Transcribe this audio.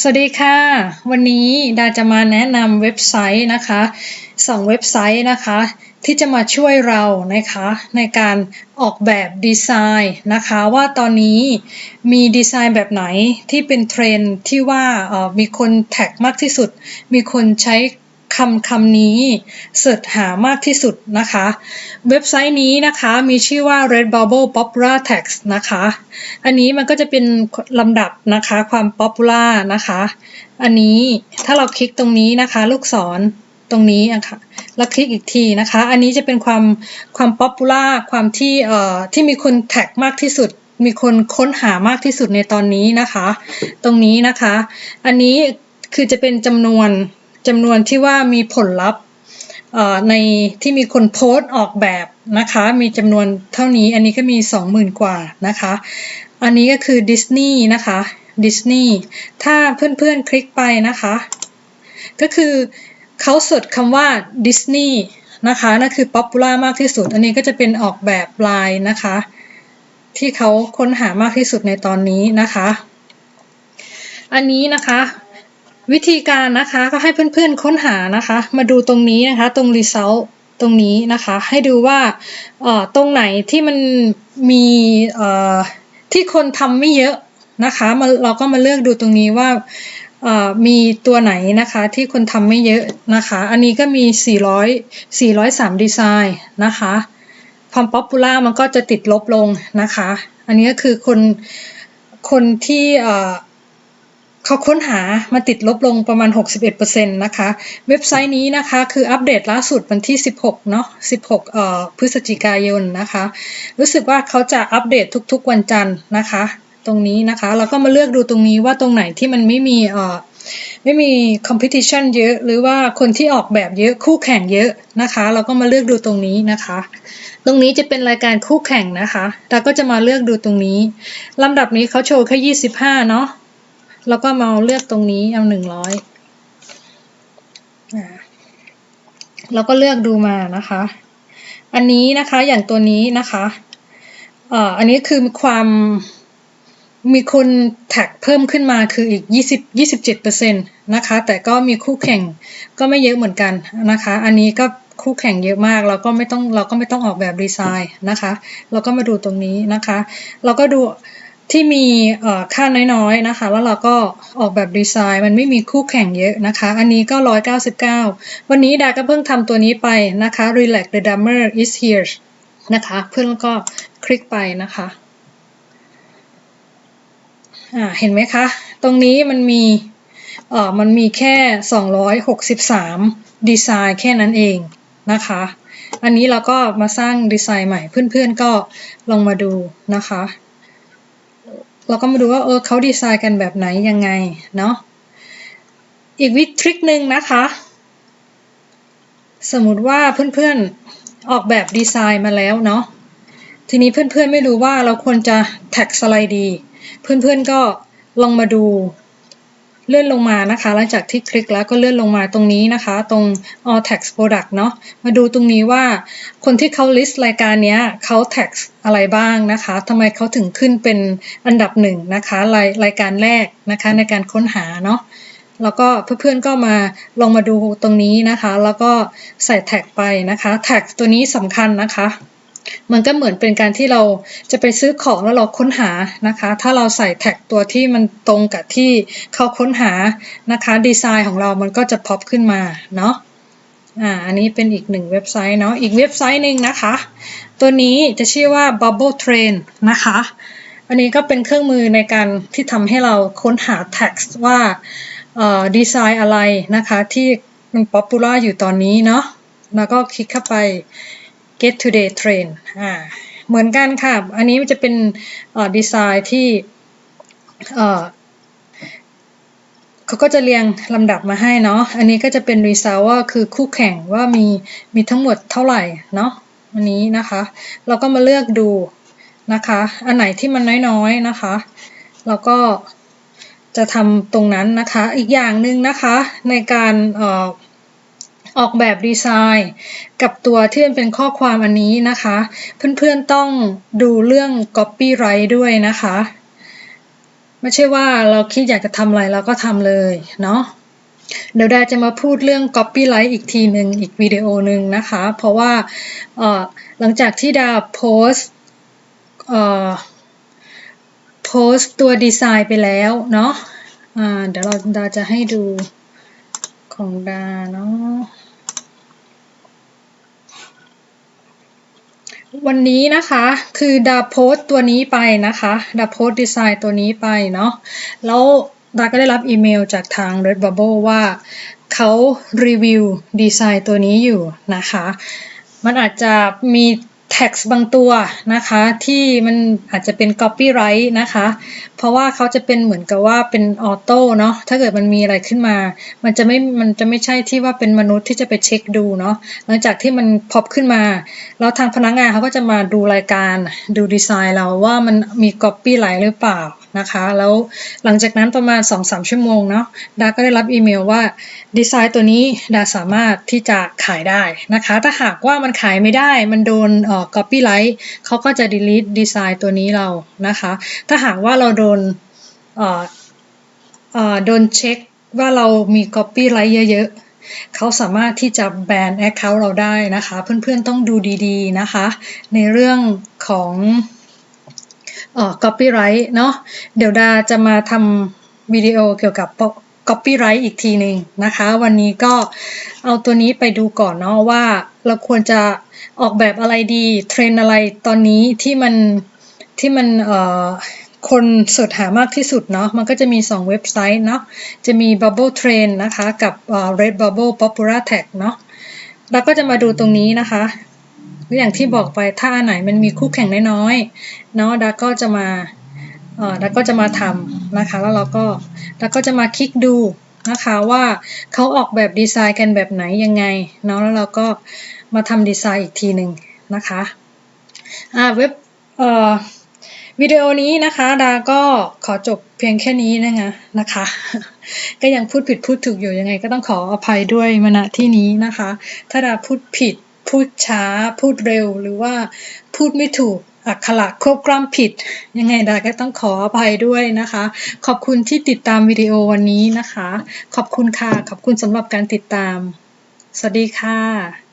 สวัสดีค่ะ วันนี้ดาจะมาแนะนำเว็บไซต์นะคะสองเว็บไซต์นะคะ ที่จะมาช่วยเรานะคะในการออกแบบดีไซน์นะคะว่าตอนนี้มีดีไซน์แบบไหนที่เป็นเทรนที่ว่ามีคนแท็กมากที่สุด มีคนใช้ คำคำนี้เสิร์ชหามากที่สุดนะคะ เว็บไซต์นี้นะคะมีชื่อว่า Redbubble Popular Text นะคะ อันนี้มันก็จะเป็นลำดับนะคะความ popular นะคะ อันนี้ถ้าเราคลิกตรงนี้นะคะ ลูกศรตรงนี้อะคะแล้วคลิกอีกทีนะคะ อันนี้จะเป็นความความ popular ความที่เอ่อที่มีคนแท็กมากที่สุด มีคนค้นหามากที่สุดในตอนนี้นะคะ ตรงนี้นะคะ อันนี้คือจะเป็นจำนวน จำนวนที่ว่ามีผลลัพธ์ในที่มีคนโพสต์ออกแบบนะคะ มีจำนวนเท่านี้อันนี้ก็มี 20,000 กว่านะคะ อันนี้ก็คือดิสนีย์นะคะดิสนีย์ถ้าเพื่อนๆคลิกไปนะคะ ก็คือเขาสดคำว่าดิสนีย์นะคะนั่นคือป๊อปปูล่ามากที่สุด อันนี้ก็จะเป็นออกแบบลายนะคะ ที่เขาค้นหามากที่สุดในตอนนี้นะคะ อันนี้นะคะ วิธีการนะคะก็ให้เพื่อนๆค้นหานะคะ มาดูตรงนี้นะคะ ตรง result ตรงนี้นะคะ ให้ดูว่าเอ่อตรงไหนที่มันมีเอ่อที่คนทำไม่เยอะนะคะมาเราก็มาเลือกดูตรงนี้ว่าเอ่อมีตัวไหนนะคะที่คนทำไม่เยอะนะคะ อันนี้ก็มี 400 403 ดีไซน์นะคะความป๊อปปูล่ามันก็จะติดลบลงนะคะ อันนี้ก็คือคนคนที่ เขาค้นหามาติดลบลงประมาณ 61%นะคะ เว็บไซต์นี้นะคะคืออัปเดตล่าสุดวันที่ 16 เนาะ 16 เอ่อ พฤศจิกายนนะคะ รู้สึกว่าเขาจะอัปเดตทุกๆวันจันทร์นะคะ ตรงนี้นะคะเราก็มาเลือกดูตรงนี้ว่าตรงไหนที่มันไม่มีเอ่อไม่มี competition เยอะ หรือว่าคนที่ออกแบบเยอะคู่แข่งเยอะนะคะ เราก็มาเลือกดูตรงนี้นะคะ ตรงนี้จะเป็นรายการคู่แข่งนะคะเราก็จะมาเลือกดูตรงนี้ลำดับนี้เขาโชว์แค่ 25 เนาะ แล้วก็มาเลือกตรงนี้เอาหนึ่งร้อยแล้วก็เลือกดูมานะคะ อันนี้นะคะอย่างตัวนี้นะคะเอ่ออันนี้คือความมีคนแท็กเพิ่มขึ้นมาคืออีก 20 27%นะคะ แต่ก็มีคู่แข่งก็ไม่เยอะเหมือนกันนะคะ อันนี้ก็คู่แข่งเยอะมาก เราก็ไม่ต้องเราก็ไม่ต้องออกแบบดีไซน์นะคะ เราก็มาดูตรงนี้นะคะ เราก็ดู ที่มีค่าน้อยๆนะคะ แล้วเราก็ออกแบบดีไซน์ มันไม่มีคู่แข่งเยอะนะคะ อันนี้ก็ 199 วันนี้ดาก็เพิ่งทำตัวนี้ไปนะคะ Relax the Dummer is here นะคะ เพื่อนก็คลิกไปนะคะอ่าเห็นไหมคะ ตรงนี้มันมีเอ่อมันมีแค่ 263 ดีไซน์แค่นั้นเองนะคะ อันนี้เราก็มาสร้างดีไซน์ใหม่เพื่อนๆก็ลองมาดูนะคะ เราก็มาดูว่าเออเขาดีไซน์กันแบบไหนยังไงเนาะอีกวิธีทริคหนึ่งนะคะ สมมติว่าเพื่อนๆออกแบบดีไซน์มาแล้วเนาะทีนี้เพื่อนๆไม่รู้ว่าเราควรจะแท็กสไลด์ดี เพื่อนๆก็ลองมาดู เลื่อนลงมานะคะ หลังจากที่คลิกแล้วก็เลื่อนลงมาตรงนี้นะคะ ตรง all tax product เนาะมาดูตรงนี้ว่าคนที่เขา list รายการนี้เขา tax อะไรบ้างนะคะทำไมเขาถึงขึ้นเป็นอันดับหนึ่งนะคะรายรายการแรกนะคะในการค้นหาเนาะแล้วก็เพื่อนๆก็มาลงมาดูตรงนี้นะคะ แล้วก็ใส่แท็กไปนะคะ แท็กตัวนี้สำคัญนะคะ มันก็เหมือนเป็นการที่เราจะไปซื้อของแล้วเราค้นหานะคะ ถ้าเราใส่แท็กตัวที่มันตรงกับที่เขาค้นหานะคะ ดีไซน์ของเรามันก็จะพอปขึ้นมาเนาะอ่าอันนี้เป็นอีกหนึ่งเว็บไซต์เนาะอีกเว็บไซต์หนึ่งนะคะ ตัวนี้จะชื่อว่า Bubble Train นะคะ อันนี้ก็เป็นเครื่องมือในการที่ทำให้เราค้นหา text ว่าดีไซน์อะไรนะคะ ที่มันป๊อปปูล่าอยู่ตอนนี้เนาะแล้วก็คลิกเข้าไป get today trend อ่าเหมือนกันค่ะ อันนี้มันจะเป็นดีไซน์ที่เขาก็จะเรียงลำดับมาให้เนาะ อันนี้ก็จะเป็น result ว่าคือคู่แข่งว่ามีมีทั้งหมดเท่าไหร่เนาะอันนี้นะคะ เราก็มาเลือกดูนะคะ อันไหนที่มันน้อยๆนะคะ เราก็จะทำตรงนั้นนะคะ อีกอย่างหนึ่งนะคะในการ ออกแบบดีไซน์ กับตัวที่มันเป็นข้อความอันนี้นะคะ เพื่อนๆต้องดูเรื่อง copyright ด้วยนะคะ ไม่ใช่ว่าเราคิดอยากจะทำอะไรเราก็ทำเลยเนาะเดี๋ยวดาจะมาพูดเรื่อง copyright อีกทีหนึ่งอีกวิดีโอหนึ่งนะคะ เพราะว่าหลังจากที่ดาโพสโพสตัวดีไซน์ไปแล้วเนาะเดี๋ยวเราดาจะให้ดูของดาเนาะ วันนี้นะคะคือดาโพสต,ตัวนี้ไปนะคะดาโพสดีไซน์ตัวนี้ไปเนาะแล้วดาก็ได้รับอีเมลจากทาง Redbubble ว่าเขารีวิวดีไซน์ตัวนี้อยู่นะคะ มันอาจจะมี แท็กบางตัวนะคะที่มันอาจจะเป็น copyright นะคะ เพราะว่าเขาจะเป็นเหมือนกับว่าเป็นออโต้เนาะถ้าเกิดมันมีอะไรขึ้นมา มันจะไม่มันจะไม่ใช่ที่ว่าเป็นมนุษย์ที่จะไปเช็คดูเนาะหลังจากที่มันพอบขึ้นมา แล้วทางพนักงานเขาก็จะมาดูรายการดูดีไซน์เราว่ามันมี copyright หรือเปล่า นะคะ แล้วหลังจากนั้นประมาณ 2-3 ชั่วโมงเนาะดาก็ได้รับอีเมลว่าดีไซน์ตัวนี้ดาสามารถที่จะขายได้นะคะ ถ้าหากว่ามันขายไม่ได้ มันโดนเอ่อ copyright เขาก็จะ delete ดีไซน์ตัวนี้เรานะคะ ถ้าหากว่าเราโดนเอ่อเอ่อโดนเช็คว่าเรามี copyright เยอะๆเขาสามารถที่จะแบน account เราได้นะคะ เพื่อนๆต้องดูดีๆนะคะ ในเรื่องของ เอ่อ copyright เนาะเดี๋ยวดาจะมาทำวิดีโอเกี่ยวกับ copyright อีกทีหนึ่งนะคะ วันนี้ก็เอาตัวนี้ไปดูก่อนเนาะว่าเราควรจะออกแบบอะไรดี เทรนอะไรตอนนี้ที่มันที่มันเอ่อคนเสิร์ชหามากที่สุดเนาะมันก็จะมี 2 เว็บไซต์เนาะจะมี Bubble Trend นะคะ กับ Redbubble Popular Tag เนาะแล้วก็จะมาดูตรงนี้นะคะ อย่างที่บอกไปถ้าอันไหนมันมีคู่แข่งน้อยๆเนาะดาก็จะมาเอ่อดาก็จะมาทำนะคะ แล้วเราก็ดาก็จะมาคลิกดูนะคะว่าเขาออกแบบดีไซน์กันแบบไหนยังไงเนาะแล้วเราก็มาทำดีไซน์อีกทีหนึ่งนะคะอ่าเว็บเอ่อวิดีโอนี้นะคะดาก็ขอจบเพียงแค่นี้นะคะนะคะ ก็ยังพูดผิดพูดถูกอยู่ยังไง ก็ต้องขออภัยด้วยมณที่นี้นะคะ ถ้าดาพูดผิด พูดช้า พูดเร็วหรือว่าพูดไม่ถูกอักขระควบกล้ำผิด ยังไงดาก็ต้องขออภัยด้วยนะคะ ขอบคุณที่ติดตามวิดีโอวันนี้นะคะ ขอบคุณค่ะ ขอบคุณสำหรับการติดตาม สวัสดีค่ะ